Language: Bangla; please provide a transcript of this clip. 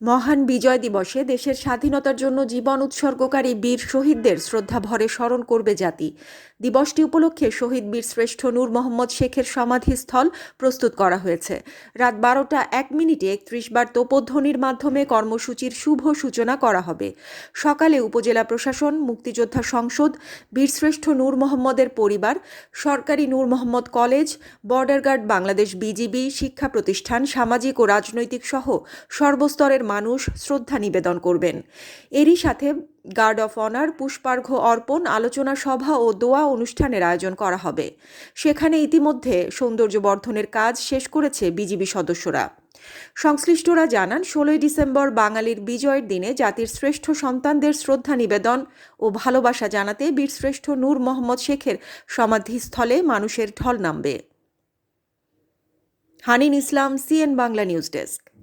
মহান বিজয় দিবসে দেশের স্বাধীনতার জন্য জীবন উৎসর্গকারী বীর শহীদদের শ্রদ্ধা ভরে স্মরণ করবে জাতি। দিবসটি উপলক্ষে শহীদ বীর শ্রেষ্ঠ নূর মোহাম্মদ শেখের সমাধিস্থল প্রস্তুত করা হয়েছে। রাত বারোটা এক মিনিটে একত্রিশ বার তোপধ্বনির মাধ্যমে কর্মসূচির শুভ সূচনা করা হবে। সকালে উপজেলা প্রশাসন, মুক্তিযোদ্ধা সংসদ বীরশ্রেষ্ঠ নূর মোহাম্মদের পরিবার, সরকারি Noor Mohammad college, border guard Bangladesh BGB, শিক্ষা প্রতিষ্ঠান, সামাজিক ও রাজনৈতিক সহ সর্বস্তরের মানুষ শ্রদ্ধা নিবেদন করবেন। এরই সাথে গার্ড অফ অনার, পুষ্পার্ঘ্য অর্পণ, আলোচনা সভা ও দোয়া অনুষ্ঠানের আয়োজন করা হবে। সেখানে ইতিমধ্যে সৌন্দর্য বর্ধনের কাজ শেষ করেছে বিজিবি সদস্যরা। সংশ্লিষ্টরা জানান, ষোলোই ডিসেম্বর বাঙালির বিজয়ের দিনে জাতির শ্রেষ্ঠ সন্তানদের শ্রদ্ধা নিবেদন ও ভালোবাসা জানাতে বীরশ্রেষ্ঠ নূর মোহাম্মদ শেখের সমাধিস্থলে মানুষের ঢল নামবে। Hanin Islam, CN Bangla news desk.